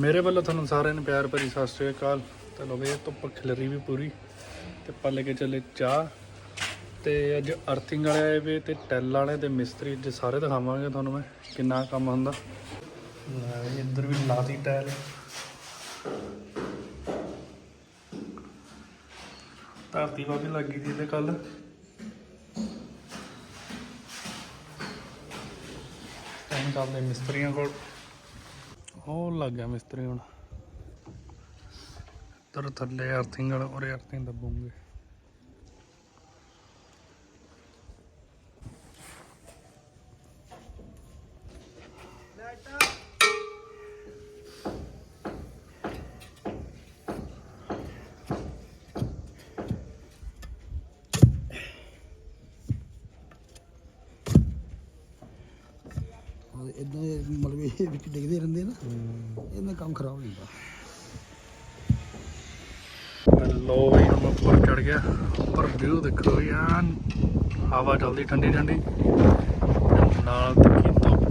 ਮੇਰੇ ਵੱਲੋਂ ਤੁਹਾਨੂੰ ਸਾਰਿਆਂ ਨੂੰ ਪਿਆਰ ਭਰੀ ਸਤਿ ਸ਼੍ਰੀ ਅਕਾਲ। ਤੇ ਲੋ ਵੀ ਧੁੱਪ ਖਿਲਰੀ ਵੀ ਪੂਰੀ ਤੇ ਆਪਾਂ ਲੈ ਕੇ ਚੱਲੇ ਚਾਹ। ਤੇ ਅੱਜ ਅਰਥਿੰਗ ਵਾਲੇ ਆਏ ਵੇ ਤੇ ਟੈਲ ਵਾਲੇ ਤੇ ਮਿਸਤਰੀ ਅੱਜ ਸਾਰੇ ਦਿਖਾਵਾਂਗੇ ਤੁਹਾਨੂੰ ਮੈਂ ਕਿੰਨਾ ਕੰਮ ਹੁੰਦਾ। ਲੈ ਵੀ ਇੱਧਰ ਵੀ ਲਾਤੀ ਟੈਲ। ਧਰਤੀ ਵਾ ਵੀ ਲੱਗੀ ਸੀ ਤੇ ਕੱਲ ਟਾਈਮ ਚੱਲਦੇ ਮਿਸਤਰੀਆਂ ਕੋਲ। ਉਹ ਲੱਗ ਗਿਆ ਮਿਸਤਰੀ ਹੁਣ। ਤਰ ਥੱਲੇ ਅਰਥਿੰਗ ਵਾਲਾ ਔਰ ਅਰਥਿੰਗ ਦੱਬੂਗੇ ਇਦਾਂ ਦੇ ਵਿੱਚ ਡਿੱਗਦੇ ਰਹਿੰਦੇ ਨਾ ਇਹਨਾਂ ਕੰਮ ਖਰਾਬ ਹੋ ਜਾਂਦਾ ਲੋ ਵੀ ਹੁਣ ਉੱਪਰ ਚੜ ਗਿਆ। ਉੱਪਰ ਵਿਊ ਦੇਖੋ ਯਾਰ ਹਵਾ ਚੱਲਦੀ ਠੰਡੀ ਠੰਡੀ। ਨਾਲ ਤਿੱਖੀ ਧੁੱਪ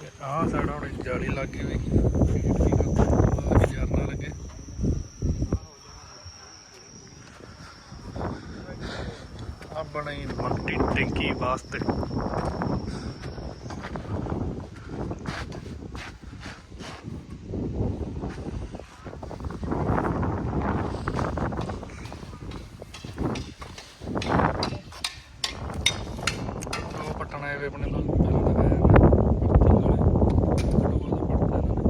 ਤੇ ਆਹ ਸਾਈਡ ਹੁਣ ਜਾਲੀ ਲੱਗੀ ਹੋਈ ਜਰਨਾ ਲੱਗੇ ਆ ਬਣੀ ਮਲਟੀ ਟੈਂਕੀ ਵਾਸਤੇ ਉਹ ਪਟਣ ਆਏ ਵੇ ਆਪਣੇ ਤੋਂ ਪਹਿਲਾਂ ਤਾਂ ਗਏ ਵੇ ਘੱਟੋ ਘੱਟ ਪੜਤਾ ਇਹਨਾਂ ਨੇ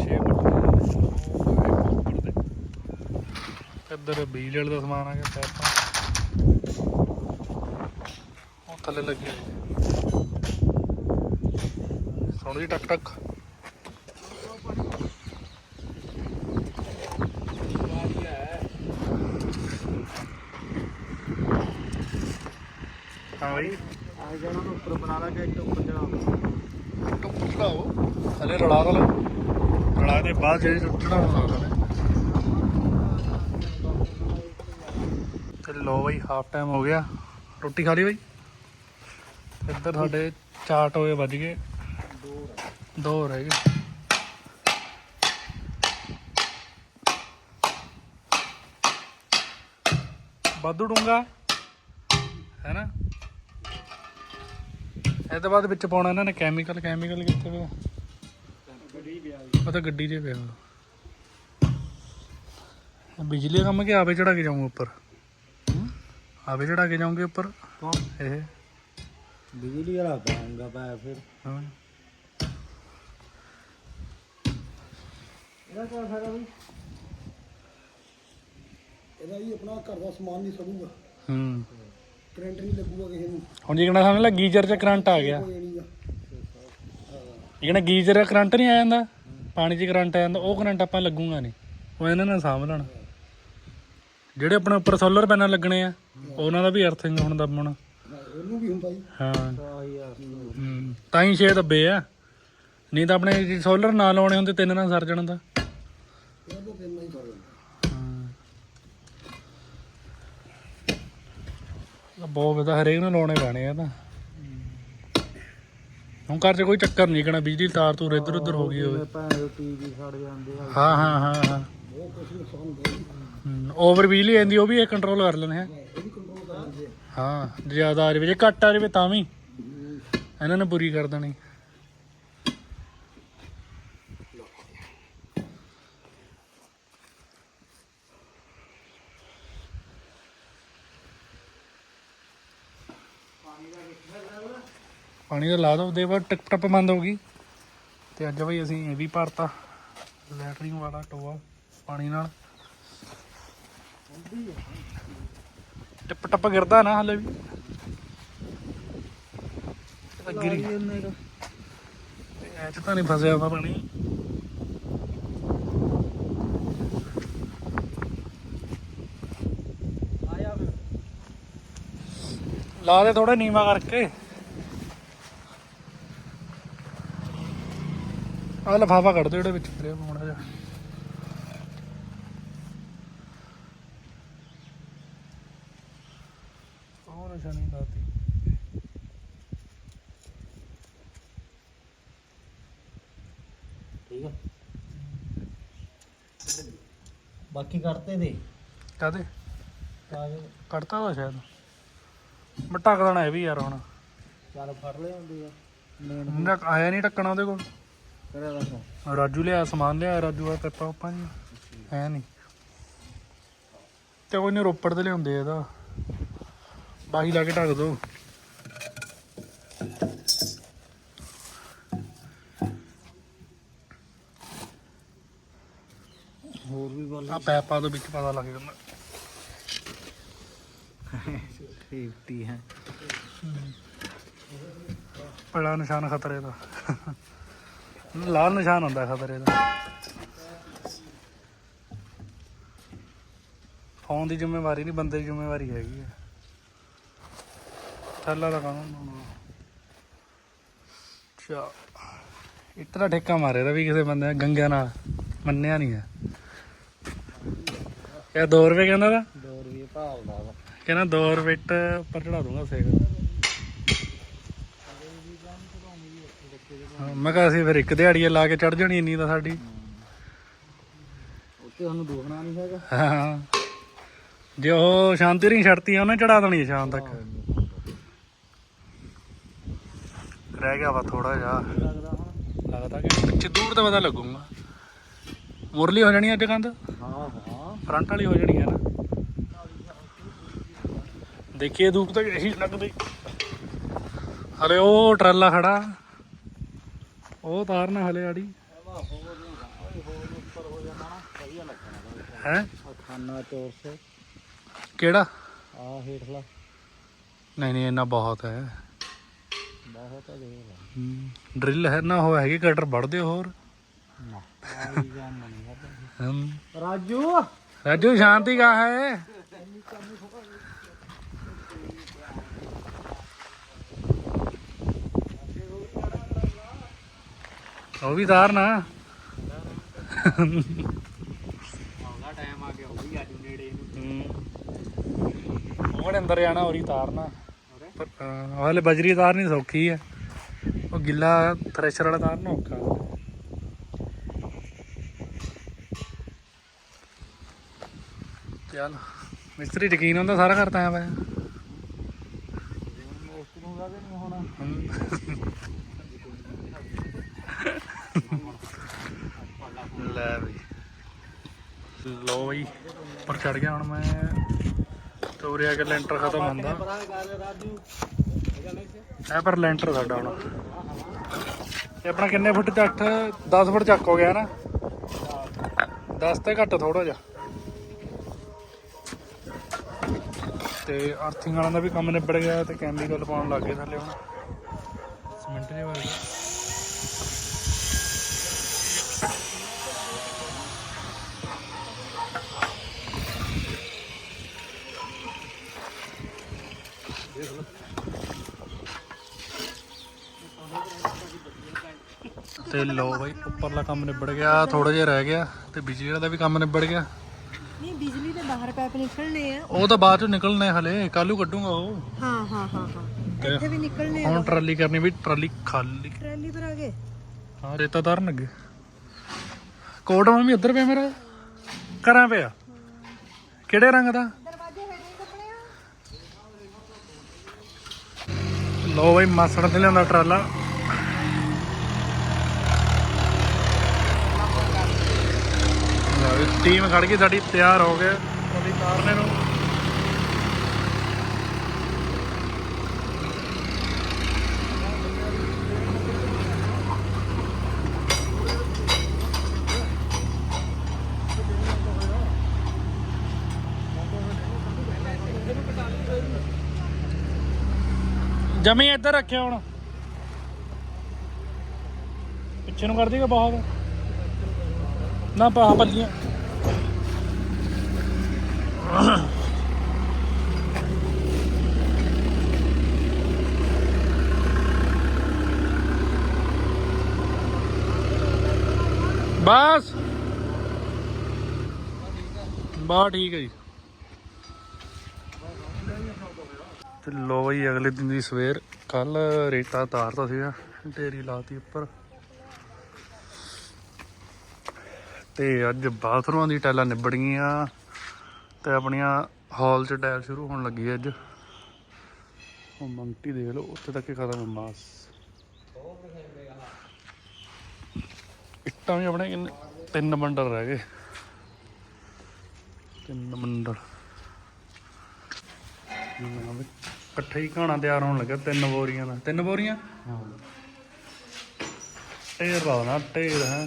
6 ਪਟਣ ਇੱਧਰ ਬਿਜਲੀ ਵਾਲੇ ਦਾ ਸਮਾਨ ਆ ਗਿਆ ਪੈਪਾਂ ਉਹ ਥੱਲੇ ਲੱਗੇ ਸੁਣ ਜੀ ਟਕ ਟਕ। ਹਾਂ ਬਈ। ਆ ਜਾਣਾ ਉੱਪਰ ਬਣਾ ਲਾ ਕੇ ਇੱਕ ਉੱਪਰ ਚੜਾ ਟੁੱਪ ਚੜਾਓ। ਥੱਲੇ ਰਲਾ ਦੋ ਰਲਾ ਦੇ ਬਾਅਦ ਜਿਹੜੇ ਚੜਾਉਣਾ ਸਕਦਾ ਨੇ ਤੇ ਲੋ ਬਈ ਹਾਫ ਟਾਈਮ ਹੋ ਗਿਆ। ਰੋਟੀ ਖਾ ਲਈ ਬਈ? ਇੱਧਰ ਸਾਡੇ ਚਾਰ ਟੋਏ ਵੱਜ ਗਏ। ਦੋ ਰਹਿ ਗਏ। ਵਾਧੂ ਡੂੰਗਾ ਹੈ ਨਾ? ਇਹ ਤੋਂ ਬਾਅਦ ਵਿੱਚ ਪਾਉਣਾ ਇਹਨਾਂ ਨੇ ਕੈਮੀਕਲ ਕੈਮੀਕਲ ਕਿੱਥੇ ਪਿਆ? ਗੱਡੀ ਪਿਆ ਉਹ ਤਾਂ ਗੱਡੀ 'ਚ ਪਿਆ। ਇਹ ਬਿਜਲੀ ਦਾ ਕੰਮ ਕਿ ਆਵੇ ਚੜਾ ਕੇ ਜਾਊਂਗਾ ਉੱਪਰ? ਆਵੇ ਚੜਾ ਕੇ ਜਾਊਂਗੇ ਉੱਪਰ? ਕੌਣ? ਇਹ। ਬਿਜਲੀ ਵਾਲਾ ਪਾਉਂਗਾ ਪਾ ਫਿਰ। ਹਾਂ। ਇਹਦਾ ਕੀ ਫਾਇਦਾ ਬਈ? ਇਹਦਾ ਹੀ ਆਪਣਾ ਘਰ ਦਾ ਸਮਾਨ ਨਹੀਂ ਸੜੂਗਾ ਹੂੰ। ਕਰੰਟ ਨਹੀਂ ਲੱਗੂਗਾ ਕਿਸੇ ਨੂੰ। ਹੁਣ ਜੇ ਕਹਿੰਦਾ ਸਮਝ ਲੈ ਗੀਜ਼ਰ 'ਚ ਕਰੰਟ ਆ ਗਿਆ। ਕੋਈ ਇਹ ਕਹਿੰਦਾ ਗੀਜ਼ਰ 'ਚ ਕਰੰਟ ਨਹੀਂ ਆ ਜਾਂਦਾ? ਪਾਣੀ 'ਚ ਕਰੰਟ ਆ ਜਾਂਦਾ ਉਹ ਕਰੰਟ ਆਪਾਂ ਲੱਗੂਗਾ ਨਹੀਂ। ਉਹ ਇਹਨਾਂ ਨੇ ਸਾਂਭ ਲੈਣਾ। ਜਿਹੜੇ ਆਪਣੇ ਉੱਪਰ ਸੋਲਰ ਪੈਨਲ ਲੱਗਣੇ ਆ ਉਹਨਾਂ ਦਾ ਵੀ ਅਰਥਿੰਗ ਹੁਣ ਦੱਬਣਾ ਉਹਨੂੰ ਵੀ ਹੁੰਦਾ ਜੀ। ਹਾਂ। ਹੂੰ ਤਾਂ ਹੀ 6 ਦੱਬੇ ਆ। ਨਹੀਂ ਤਾਂ ਆਪਣੇ ਸੋਲਰ ਨਾ ਲਾਉਣੇ ਹੁੰਦੇ ਤਿੰਨ ਨਾਲ ਸਰ ਜਾਣ ਦਾ। ਇਹਦਾ ਤਾਂ ਤਿੰਨ ਹੀ ਕਰ ਦਿੰਦਾ ਹਾਂ। ਬਹੁਤ ਵਧੀਆ ਹਰੇਕ ਨੂੰ ਲਾਉਣੇ ਪੈਣੇ ਆ ਤਾਂ। ਹੁਣ ਘਰ 'ਚ ਕੋਈ ਚੱਕਰ ਨਹੀਂ ਕਣਾ ਬਿਜਲੀ ਤਾਰ ਤੂਰ ਇੱਧਰ ਉੱਧਰ ਹੋ ਗਈ ਹੋਵੇ। ਭੈਣ ਟੀਵੀ ਸੜ ਜਾਂਦੇ ਆ। ਹਾਂ ਹਾਂ ਹਾਂ ਹਾਂ। ਬਹੁਤ ਕੁਝ ਨੁਕਸਾਨ ਹੁੰਦਾ ਜੀ ਓਵਰ ਬਿਜਲੀ ਆਂਦੀ ਉਹ ਵੀ ਇਹ ਕੰਟਰੋਲ ਕਰ ਲੈਣੇ ਲੈਂਦੇ ਆ। ਹਾਂ ਜ਼ਿਆਦਾ ਆ ਜਾਵੇ, ਜੇ ਘੱਟ ਆ ਜਾਵੇ ਤਾਂ ਵੀ। ਇਹਨਾਂ ਨੇ ਬੁਰੀ ਕਰ ਦੇਣੀ। ਪਾਣੀ ਦਾ ਲਾ ਦੋ ਦੇ ਬਾਅਦ ਟਿਪ ਟਪ ਬੰਦ ਹੋ ਗਈ। ਤੇ ਅੱਜ ਬਈ ਅਸੀਂ ਇਹ ਵੀ ਭਰਤਾ ਲੈਟਰਿੰਗ ਵਾਲਾ ਟੋਆ ਪਾਣੀ ਨਾਲ। ਟਿਪ ਟਪ ਗਿਰਦਾ ਨਾ ਹਲੇ ਵੀ। ਇਹ ਤਾਂ। ਗਿਰੀ ਤਾਂ ਨਹੀਂ ਫਸਿਆ ਵਾ ਪਾਣੀ। ਲਾ ਦੇ ਥੋੜਾ ਨੀਵਾ ਕਰਕੇ। ਆ ਲਫਾਫਾ ਕੱਢ ਦੇ ਜਿਹੜੇ ਵਿੱਚ ਫਿਰਿਆ ਮਾੜਾ ਜਿਹਾ ਉਹ ਨਿਸ਼ਾਨੀ ਲਾਤੀ ਠੀਕ ਆ ਬਾਕੀ ਕਰਤੇ ਦੇ ਕਾਦੇ ਕਾਜ ਕੱਟਤਾ ਵਾ ਸ਼ਾਇਦ। ਮੈਂ ਢੱਕ ਦੇਣਾ ਇਹ ਵੀ ਯਾਰ ਹੁਣ। ਚੱਲ ਫੜ ਲੈ ਹੁੰਦੇ ਆ। ਮੇਨ ਨਾ ਆਇਆ ਨਹੀਂ ਢੱਕਣਾ ਉਹਦੇ ਕੋਲ। ਕਰਿਆ ਦੱਸ ਰਾਜੂ ਲਿਆ ਸਮਾਨ ਲਿਆ ਰਾਜੂ ਆ ਪੈਪਾ ਉਪਾਂ ਜੀ। ਹੈ ਨਹੀਂ ਤੇ ਕੋਈ ਨਹੀਂ ਰੋਪੜ ਤੇ ਲਿਆਉਂਦੇ ਇਹਦਾ। ਬਾਹੀ ਲਾ ਕੇ ਢੱਕ ਦੋ ਹੋਰ ਵੀ ਬੋਲ ਆ ਪੈਪਾ ਦੇ ਵਿੱਚ ਪਤਾ ਲੱਗ ਜਾਂਦਾ। ਸੇਫਟੀ ਹੈ। ਬੜਾ ਨਿਸ਼ਾਨ ਖਤਰੇ ਦਾ। ਲਾਲ ਨਿਸ਼ਾਨ ਹੁੰਦਾ ਖਤਰੇ ਦਾ। ਫੋਨ ਦੀ ਜ਼ਿੰਮੇਵਾਰੀ ਨਹੀਂ ਬੰਦੇ ਦੀ ਜ਼ਿੰਮੇਵਾਰੀ ਹੈਗੀ ਹੈ ਥੱਲਾ ਦਾ ਕਾਨੂੰਨ ਚਾ ਦਾ ਠੇਕਾ ਮਾਰੇ ਦਾ ਵੀ ਕਿਸੇ ਬੰਦੇ ਨੇ ਗੰਗਿਆਂ ਨਾਲ। ਮੰਨਿਆ ਨਹੀਂ ਹੈ ਇਹ 2 ਰੁਪਏ ਕਹਿੰਦਾ ਦਾ ਦੋ ਰੁਪਏ ਭਾਲਦਾ ਵਾ। ਕਹਿੰਦਾ 2 ਰੁਪਏ ਇੱਟ ਪਰ ਚੜਾ ਦੂੰਗਾ ਸੇਕ। ਮੈਂ ਕਿਹਾ ਅਸੀਂ ਫਿਰ ਇੱਕ ਦਿਹਾੜੀ ਲਾ ਕੇ ਚੜ ਜਾਣੀ ਇੰਨੀ ਤਾਂ ਸਾਡੀ। ਉੱਤੇ ਸਾਨੂੰ ਦੁਖਣਾ ਨਹੀਂ ਹੈਗਾ। ਹਾਂ। ਜੇ ਉਹ ਸ਼ਾਂਤੀ ਰਿੰਗ ਛੱਡਤੀ ਉਹਨੇ ਚੜਾ ਦੇਣੀ ਸ਼ਾਮ ਤੱਕ। ਰਹਿ ਗਿਆ ਵਾ ਥੋੜਾ ਜਿਹਾ। ਲੱਗਦਾ ਹੁਣ। ਲੱਗਦਾ ਕਿ ਪਿੱਛੇ ਦੂਰ ਤਾਂ ਪਤਾ ਲੱਗੂਗਾ। ਮੁਰਲੀ ਹੋ ਜਾਣੀ ਅੱਜ ਕੰਧ? ਹਾਂ ਹਾਂ। ਫਰੰਟ ਵਾਲੀ ਹੋ ਜਾਣੀ ਹੈ ਨਾ। ਦੇਖੀਏ ਧੂਪ ਤਾਂ ਇਹੀ ਲੱਗਦੀ। ਹਲੇ ਉਹ ਟਰਾਲਾ ਖੜਾ। ਉਹ ਤਾਰਨਾ ਹਲੇ ਆੜੀ। ਹੈ? ਖਾਨਾ ਚੋਰਸ ਕਿਹੜਾ? ਆ ਹੇਠਲਾ। ਨਹੀਂ ਨਹੀਂ ਇੰਨਾ ਬਹੁਤ ਹੈ। ਬਹੁਤ ਲੈ। ਡਰਿਲ ਹੈ ਨਾ ਹੋ ਹੈਗੀ ਕਟਰ ਵੜਦੇ ਹੋਰ। ਨਾ। ਰਾਜੂ! ਰਾਜੂ ਸ਼ਾਂਤੀ ਕਾ ਹੈ? ਉਹ ਵੀ ਤਾਰਨਾ ਆਉਂਦਾ ਟਾਈਮ ਆ ਗਿਆ ਉਹ ਵੀ ਅੱਜ ਨੇੜੇ ਨੂੰ। ਉਹਨੇ ਅੰਦਰ ਜਾਣਾ ਔਰੀ ਤਾਰਨਾ ਪਰ ਹਲੇ ਬਜਰੀ ਤਾਰਨੀ ਸੌਖੀ ਹੈ। ਉਹ ਗਿੱਲਾ ਥ੍ਰੈਸ਼ਰ ਵਾਲਾ ਤਾਰਨਾ ਔਖਾ। ਚੱਲ ਮਿਸਤਰੀ ਯਕੀਨ ਹੁੰਦਾ ਸਾਰਾ ਕਰਤਾ ਹੈ ਪਿਆ। ਲੈ ਬਈ ਲੋ ਬਈ, ਉੱਪਰ ਚੜ ਗਿਆ ਹੁਣ ਮੈਂ। ਤੋਰਿਆ ਕੇ ਲੈਂਟਰ ਖਤਮ ਹੁੰਦਾ। ਇਹ ਪਰ ਲੈਂਟਰ ਸਾਡਾ ਹੁਣ। ਇਹ ਆਪਣਾ ਕਿੰਨੇ ਫੁੱਟ ਚੱਕ 10 ਫੁੱਟ ਚੱਕ ਹੋ ਗਿਆ ਨਾ। 10 ਤੇ ਘੱਟ ਥੋੜਾ ਜਿਹਾ। ਤੇ ਅਰਥਿੰਗ ਵਾਲਿਆਂ ਦਾ ਵੀ ਕੰਮ ਨਿਬੜ ਗਿਆ ਤੇ ਕੈਮੀਕਲ ਪਾਉਣ ਲੱਗ ਗਏ ਥੱਲੇ ਹੁਣ। ਸਿਮੈਂਟ ਦੇ ਵਰਗਾ ਤੇ ਲੋ ਬਾਈ, ਉੱਪਰਲਾ ਕੰਮ ਨਿਬੜ ਗਿਆ ਥੋੜਾ ਜਿਹਾ ਰਹਿ ਗਿਆ ਤੇ ਬਿਜਲੀ ਵਾਲਾ ਦਾ ਵੀ ਕੰਮ ਨਿਬੜ ਗਿਆ। ਪੈਪ ਆ। ਉਹ ਤਾਂ ਬਾਅਦ ਚੋਂ ਨਿਕਲਣੇ ਹਲੇ ਕੱਲੂ ਕੱਢੂਗਾ ਉਹ। ਹਾਂ ਹਾਂ ਹਾਂ ਹਾਂ। ਤੇ ਇੱਥੇ ਵੀ ਨਿਕਲਣੇ ਆ ਹੁਣ ਟਰਾਲੀ ਕਰਨੀ ਵੀ ਟਰਾਲੀ ਖਾਲੀ। ਟਰੈਲੀ ਪਰ ਆ ਗਏ। ਹਾਂ ਰੇਤਾ ਤਾਰਨ ਲੱਗੇ। ਕੋਟ ਮੰਮੀ ਉੱਧਰ ਪਿਆ ਮੇਰਾ? ਕਰਾਂ ਪਿਆ। ਕਿਹੜੇ ਰੰਗ ਦਾ? ਦਰਵਾਜ਼ੇ ਹੇਠਾਂ ਕੱਪੜੇ ਆ। ਲੋ ਬਾਈ ਮਾਸੜ ਤੇ ਲਿਆਂਦਾ ਟਰਾਲਾ। ਲਓ ਵੀ ਟੀਮ ਖੜ ਗਈ ਸਾਡੀ ਤਿਆਰ ਹੋ ਗਏ। ਟਰਾਲੀ ਤਾਰਨੇ ਨੂੰ ਜਮੀ ਇੱਧਰ ਰੱਖਿਆ ਹੁਣ। ਪਿੱਛੇ ਨੂੰ ਕਰ ਦੇਗਾ ਬਹੁਤ ਨਾ ਪਾ ਪੱਲੀਆਂ ਬਸ। ਬਾ ਠੀਕ ਹੈ ਜੀ। ਤੇ ਲੋ ਬਈ ਅਗਲੇ ਦਿਨ ਦੀ ਸਵੇਰ। ਕੱਲ ਰੇਤਾ ਤਾਰਦਾ ਸੀਗਾ ਢੇਰੀ ਲਾਤੀ ਉੱਪਰ। ਤੇ ਅੱਜ ਬਾਥਰੂਮਾਂ ਦੀ ਟੈਲਾਂ ਨਿਬੜ ਗਈਆਂ ਤੇ ਆਪਣੀਆਂ ਹਾਲ 'ਚ ਟੈਲ ਸ਼ੁਰੂ ਹੋਣ ਲੱਗੀ ਅੱਜ। ਉਹ ਮੰਗਟੀ ਦੇਖ ਲਓ, ਉੱਥੇ ਤੱਕ ਹੀ ਖਤਮ ਹੈ ਬਸ। ਇੱਟਾਂ ਵੀ ਆਪਣੇ ਕਿੰਨੇ ਤਿੰਨ ਮੰਡਲ ਰਹਿ ਗਏ। ਤਿੰਨ ਮੰਡਲ। ਹਾਂ ਹੀ ਘਾਣਾ ਤਿਆਰ ਹੋਣ ਲੱਗਾ ਤਿੰਨ ਬੋਰੀਆਂ ਦਾ। ਤਿੰਨ ਬੋਰੀਆਂ? ਹਾਂ ਢੇਰ ਲਾਉਣਾ ਢੇਰ ਹੈ।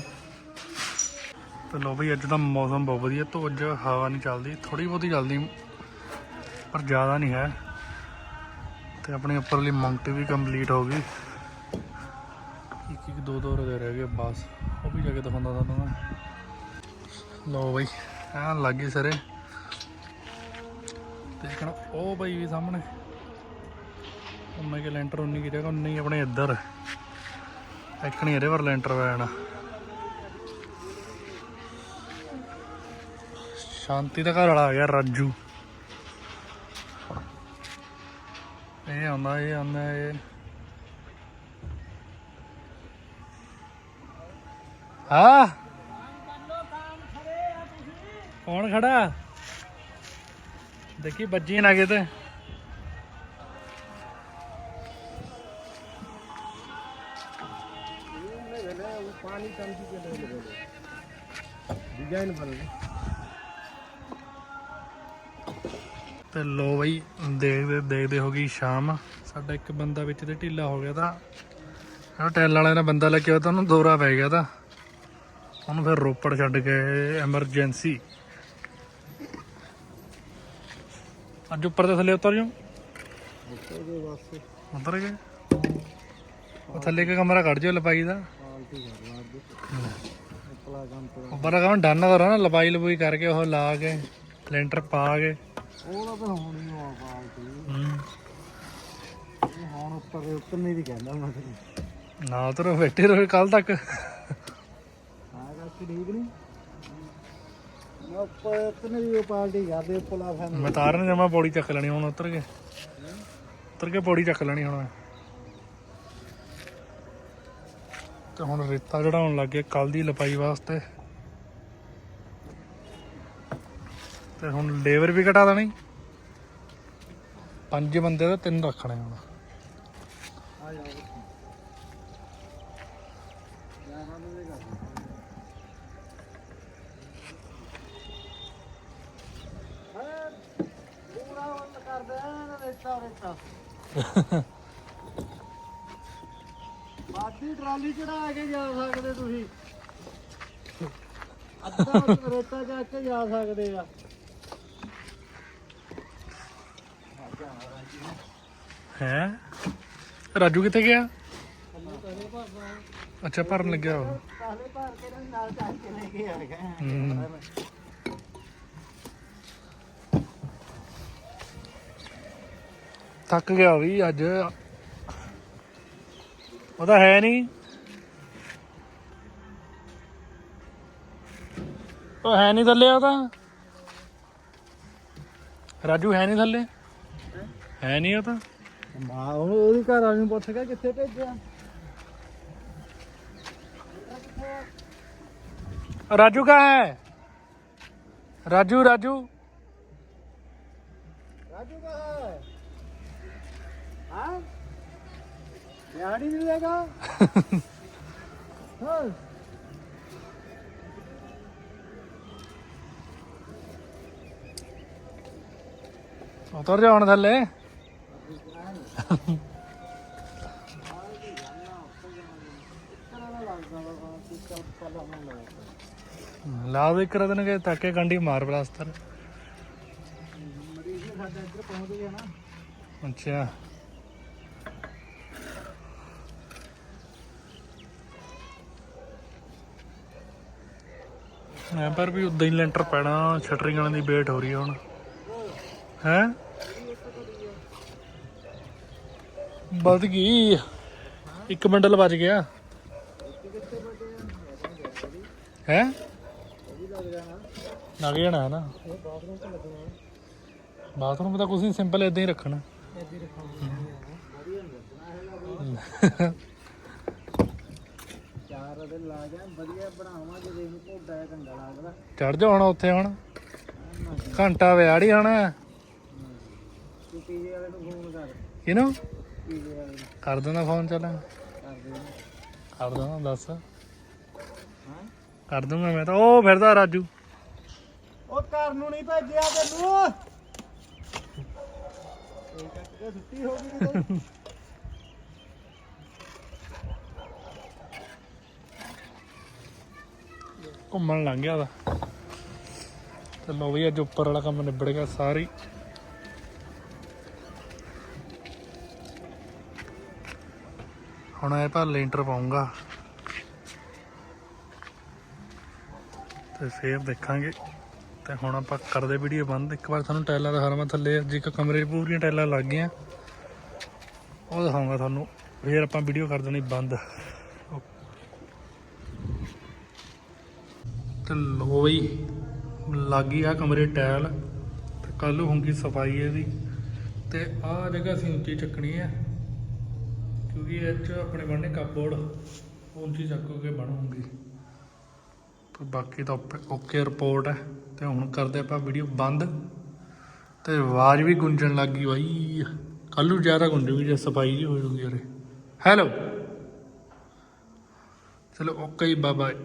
ਤੇ ਲੋ ਬਈ, ਅੱਜ ਦਾ ਮੌਸਮ ਬਹੁਤ ਵਧੀਆ। ਤੋਂ ਅੱਜ ਹਵਾ ਨਹੀਂ ਚੱਲਦੀ ਥੋੜੀ ਬਹੁਤੀ ਚੱਲਦੀ, ਪਰ ਜ਼ਿਆਦਾ ਨਹੀਂ ਹੈ। ਤੇ ਆਪਣੀ ਉੱਪਰਲੀ ਮੰਗਟੀ ਵੀ ਕੰਪਲੀਟ ਹੋ ਗਈ। ਇੱਕ ਇੱਕ ਦੋ ਦੋ ਰਦੇ ਰਹਿ ਗਏ, ਬਸ। ਜਾ ਕੇ ਦਿਖਾਉਂਦਾ ਤੁਹਾਨੂੰ ਮੈਂ ਲੋ ਬਈ ਐਂ ਲੱਗੀ ਸਾਰੇ। ਦੇਖਣਾ ਉਹ ਬਈ ਵੀ ਸਾਹਮਣੇ। ਉਹਨਾਂ ਕੇ ਲੈਂਟਰ ਉਨੀ ਕੀ ਜਗ੍ਹਾ, ਉਨੀ ਆਪਣੇ ਇੱਧਰ। ਇੱਕ ਨਹੀਂ ਇਹਦੇ ਪਰ ਲੈਂਟਰ ਪੈਣਾ ਸ਼ਾਂਤੀ ਦਾ ਘਰ ਵਾਲਾ ਆ ਗਿਆ, ਰਾਜੂ। ਇਹ ਆਉਂਦਾ ਇਹ ਆਉਂਦਾ, ਇਹ। ਹਾਂ ਕੌਣ ਖੜਾ ਦੇਖੀ ਬੱਜੀ ਨਾ ਕਿਤੇ ਪਾਣੀ ਟੰਕੀ ਕੇ ਲੈ ਲੈ डिजाइन बन ਤੇ ਲੋ ਬਈ ਦੇਖਦੇ ਦੇਖਦੇ ਹੋ ਗਈ ਸ਼ਾਮ ਸਾਡਾ ਇੱਕ ਬੰਦਾ ਵਿੱਚ ਤੇ ਢਿੱਲਾ ਹੋ ਗਿਆ ਤਾਂ ਉਹ ਟੈਲ ਵਾਲਿਆਂ ਨੇ ਬੰਦਾ ਲੱਗਿਆ ਤਾਂ ਉਹਨੂੰ ਦੌਰਾ ਪੈ ਗਿਆ ਤਾਂ ਉਹਨੂੰ ਫਿਰ ਰੋਪੜ ਛੱਡ ਕੇ ਐਮਰਜੈਂਸੀ। ਅੱਜ ਉੱਪਰ ਤੇ ਥੱਲੇ ਉਤਰ ਜਾਓ। ਉਤਰ ਗਏ। ਉਹ ਥੱਲੇ ਇੱਕ ਕਮਰਾ ਕੱਢ ਜਿਓ ਲਪਾਈ ਦਾ। ਉੱਪਰ ਦਾ ਕੰਮ ਡਨ ਕਰੋ ਨਾ ਲਪਾਈ ਲਪੂਈ ਕਰਕੇ ਉਹ ਲਾ ਕੇ ਲੈਂਟਰ ਪਾ ਕੇ। ਉਹਦਾ ਤਾਂ ਹੁਣ ਆ ਪਾਲਟੀ ਹੂੰ। ਹੁਣ ਉੱਪਰ ਉਤਰਨੇ ਦੀ ਕਹਿੰਦਾ ਮੈਂ ਨਾ ਉਤਰੋ ਬੈਠੇ ਰਹੋ ਕੱਲ ਤੱਕ। ਮੈਂ ਉੱਪਰ ਉਤਰਨੇ ਦੀ ਜਮਾ ਪੌੜੀ ਚੱਕ ਲੈਣੀ ਹੁਣ, ਉਤਰ ਕੇ। ਉਤਰ ਕੇ ਪੌੜੀ ਚੱਕ ਲੈਣੀ ਹੁਣ ਮੈਂ। ਤੇ ਹੁਣ ਰੇਤਾ ਚੜਾਉਣ ਲੱਗੇ ਕੱਲ ਦੀ ਲਪਾਈ ਵਾਸਤੇ। ਤੇ ਹੁਣ ਲੇਬਰ ਵੀ ਘਟਾ ਦੇਣੀ। ਪੰਜ ਬੰਦੇ ਦਾ ਤਿੰਨ ਰੱਖਣੇ ਹੁਣ ਆ ਜਾਓ ਮੈਂ ਸਾਨੂੰ ਦੇ ਕਰ ਪੂਰਾ ਵੱਲ ਕਰਦੇ ਆ ਰੇਤਾ ਰੇਤਾ ਬਾਦੀ ਟਰਾਲੀ ਚੜਾ ਕੇ ਜਾ ਸਕਦੇ ਤੁਸੀਂ। ਅੱਧਾ ਰੇਤਾ ਚੱਕ ਕੇ ਜਾ ਸਕਦੇ ਆ। ਹੈ? ਰਾਜੂ ਕਿੱਥੇ ਗਿਆ? ਅੱਛਾ ਭਰਨ ਲੱਗਿਆ ਉਹ। ਕਾਲੇ ਭਰ ਕੇ ਨਾਲ ਚੱਕ ਕੇ ਲੈ ਕੇ ਆ ਗਏ ਥੱਕ ਗਿਆ ਵੀ ਅੱਜ ਉਹਦਾ ਹੈ ਨਹੀਂ ਉਹ ਹੈ ਨਹੀਂ ਥੱਲੇ ਉਹਦਾ ਰਾਜੂ ਹੈ ਨਹੀਂ ਥੱਲੇ ਹੈ ਨਹੀਂ ਉਹ ਤਾਂ ਮਾਂ ਉਹਦੀ ਘਰ ਵਾਲੀ ਨੂੰ ਪੁੱਛ ਕੇ ਕਿੱਥੇ ਭੇਜਿਆ राजू कहाँ है राजू राजू राजू कहाँ ਯਾੜੀ ਨਹੀਂ ਲਗਾ ਹਾਂ। ਉਤਰ ਜਾ ਹੁਣ ਥੱਲੇ। ਲਾ ਦੇ ਕਰ ਕੇ ਤਾਕੇ ਕੰਡੀ ਮਾਰ ਬਲਾਸਤਰ ਅੱਛਾ। ਮੈਂ ਪਰ ਵੀ ਉਦਾਂ ਹੀ ਲੈਂਟਰ ਪੈਣਾ, ਸ਼ਟਰਿੰਗ ਵਾਲਿਆਂ ਦੀ ਵੇਟ ਹੋ ਰਹੀ ਹੈ ਹੁਣ। ਹੈ? ਵੱਧ ਗਈ। ਇੱਕ ਮੰਡਲ ਬਚ ਗਿਆ। ਹੈ? ਲੱਗ ਜਾਣਾ ਹੈ ਨਾ। ਬਾਥਰੂਮ ਤਾਂ ਕੁਝ ਨਹੀਂ ਸਿੰਪਲ ਇਦਾਂ ਹੀ ਰੱਖਣਾ। ਚਾਰ ਲਾ ਵਧੀਆ ਬਣਾਵਾਂਗੇ ਕੰਡਾ ਲੱਗਦਾ। ਚੜ ਜਾ ਹੁਣ ਉੱਥੇ ਹੁਣ। ਘੰਟਾ ਵਿਆੜੀ ਆਣਾ ਤੂੰ ਪੀਜੇ ਵਾਲੇ ਨੂੰ ਫੋਨ ਕਰ। ਕਿਨੂੰ ਪੀਜੇ ਵਾਲੇ ਨੂੰ। ਕਰ ਦਿੰਦਾ ਫੋਨ ਚੱਲ। ਕਰ ਦੇ ਉਹਨੂੰ। ਕਰ ਦਿੰਦਾ ਦੱਸ। ਹਾਂ? ਕਰ ਦੂੰਗਾ ਮੈਂ ਤਾਂ। ਉਹ ਫਿਰਦਾ ਰਾਜੂ। ਉਹ ਘਰ ਨੂੰ ਨਹੀਂ ਭੇਜਿਆ ਤੈਨੂੰ। ਇਹ ਕੱਟ ਕੇ ਛੁੱਟੀ ਹੋ ਗਈ ਘੁੰਮਣ ਲੰਘ ਗਿਆ ਦਾ ਤੇ ਲੋ ਵੀ ਅੱਜ ਉੱਪਰ ਵਾਲਾ ਕੰਮ ਨਿਬੜ ਗਿਆ ਸਾਰੀ। ਹੁਣ ਇਹ ਭਾ ਲੈਂਟਰ ਪਾਉਂਗਾ। ਤੇ ਫੇਰ ਦੇਖਾਂਗੇ। ਤੇ ਹੁਣ ਆਪਾਂ ਕਰਦੇ ਵੀਡੀਓ ਬੰਦ। ਇੱਕ ਵਾਰ ਤੁਹਾਨੂੰ ਟਾਈਲਾਂ ਦਿਖਾ ਮੈਂ ਥੱਲੇ। ਅੱਜ ਇੱਕ ਕਮਰੇ 'ਚ ਪੂਰੀਆਂ ਟਾਈਲਾਂ ਲੱਗ ਗਈਆਂ। ਉਹ ਦਿਖਾਉਂਗਾ ਤੁਹਾਨੂੰ। ਫੇਰ ਆਪਾਂ ਵੀਡੀਓ ਕਰ ਦੇਣੀ ਬੰਦ। ਤੇ ਲੋ ਬਈ, ਲੱਗੀ ਆ ਕਮਰੇ ਟਾਇਲ, ਤੇ ਕੱਲ ਨੂੰ ਹੋਊਗੀ ਸਫ਼ਾਈ ਇਹਦੀ। ਤੇ ਆਹ ਜਗ੍ਹਾ ਅਸੀਂ ਉੱਚੀ ਚੱਕਣੀ ਹੈ ਕਿਉਂਕਿ ਇਹ ਚ ਆਪਣੇ ਬਣਨੇ ਕੱਪਬੋਰਡ ਉੱਚੀ ਚੱਕ ਕੇ ਬਣੂਗੀ। ਤੇ ਬਾਕੀ ਤਾਂ ਓਕੇ ਰਿਪੋਰਟ ਹੈ ਤੇ ਹੁਣ ਕਰਦੇ ਆਪਾਂ ਵੀਡੀਓ ਬੰਦ। ਤੇ ਆਵਾਜ਼ ਵੀ ਗੁੰਜਣ ਲੱਗ ਗਈ ਬਾਈ। ਕੱਲ ਨੂੰ ਜ਼ਿਆਦਾ ਗੁੰਜੂਗੀ ਜੇ ਸਫ਼ਾਈ ਜੀ ਹੋ ਜੂਗੀ ਉਰੇ। ਹੈਲੋ ਚਲੋ, ਓਕੇ ਬਾਏ ਬਾਏ